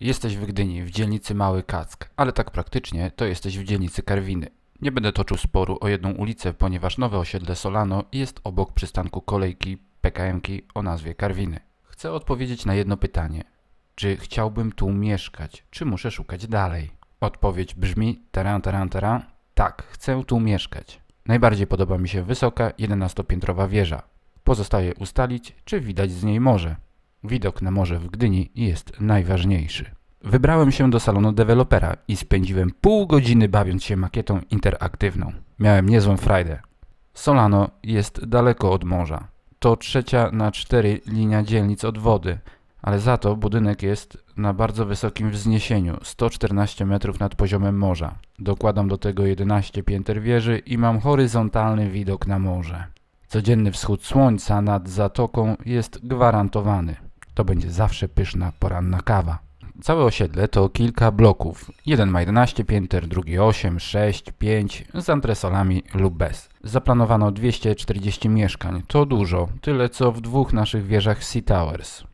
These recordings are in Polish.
Jesteś w Gdyni, w dzielnicy Mały Kack, ale tak praktycznie to jesteś w dzielnicy Karwiny. Nie będę toczył sporu o jedną ulicę, ponieważ nowe osiedle Solano jest obok przystanku kolejki PKM-ki o nazwie Karwiny. Chcę odpowiedzieć na jedno pytanie. Czy chciałbym tu mieszkać, czy muszę szukać dalej? Odpowiedź brzmi taran, taran, taran. Tak, chcę tu mieszkać. Najbardziej podoba mi się wysoka, 11-piętrowa wieża. Pozostaje ustalić, czy widać z niej morze. Widok na morze w Gdyni jest najważniejszy. Wybrałem się do salonu dewelopera i spędziłem pół godziny bawiąc się makietą interaktywną. Miałem niezłą frajdę. Solano jest daleko od morza. To trzecia na cztery linia dzielnic od wody, ale za to budynek jest na bardzo wysokim wzniesieniu 114 metrów nad poziomem morza. Dokładam do tego 11 pięter wieży i mam horyzontalny widok na morze. Codzienny wschód słońca nad zatoką jest gwarantowany. To będzie zawsze pyszna poranna kawa. Całe osiedle to kilka bloków. Jeden ma 11 pięter, drugi 8, 6, 5, z antresolami lub bez. Zaplanowano 240 mieszkań. To dużo, tyle co w dwóch naszych wieżach Sea Towers.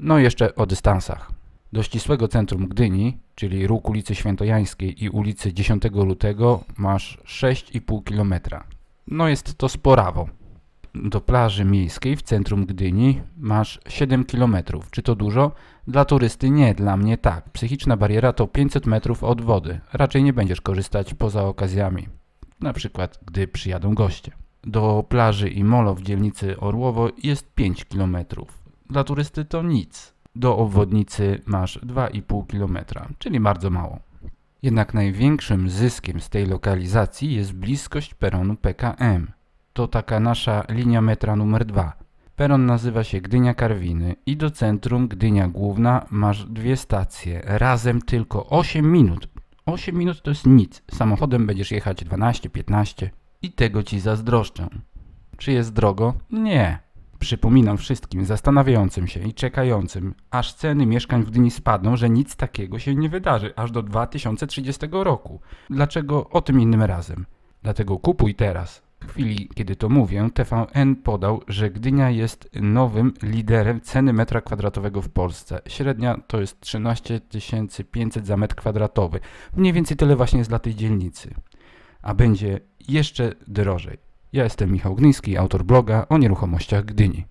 No jeszcze o dystansach. Do ścisłego centrum Gdyni, czyli róg ulicy Świętojańskiej i ulicy 10 lutego, masz 6,5 km. No jest to sporawo. Do plaży miejskiej w centrum Gdyni masz 7 km. Czy to dużo? Dla turysty nie, dla mnie tak. Psychiczna bariera to 500 metrów od wody. Raczej nie będziesz korzystać poza okazjami. Na przykład, gdy przyjadą goście. Do plaży i molo w dzielnicy Orłowo jest 5 km. Dla turysty to nic. Do obwodnicy masz 2,5 km, czyli bardzo mało. Jednak największym zyskiem z tej lokalizacji jest bliskość peronu PKM. To taka nasza linia metra numer 2. Peron nazywa się Gdynia Karwiny i do centrum Gdynia Główna masz dwie stacje. Razem tylko 8 minut. 8 minut to jest nic. Samochodem będziesz jechać 12-15 i tego ci zazdroszczę. Czy jest drogo? Nie. Przypominam wszystkim zastanawiającym się i czekającym, aż ceny mieszkań w Gdyni spadną, że nic takiego się nie wydarzy aż do 2030 roku. Dlaczego o tym innym razem? Dlatego kupuj teraz. Chwili, kiedy to mówię, TVN podał, że Gdynia jest nowym liderem ceny metra kwadratowego w Polsce. Średnia to jest 13 500 za metr kwadratowy. Mniej więcej tyle właśnie jest dla tej dzielnicy. A będzie jeszcze drożej. Ja jestem Michał Gnyński, autor bloga o nieruchomościach Gdyni.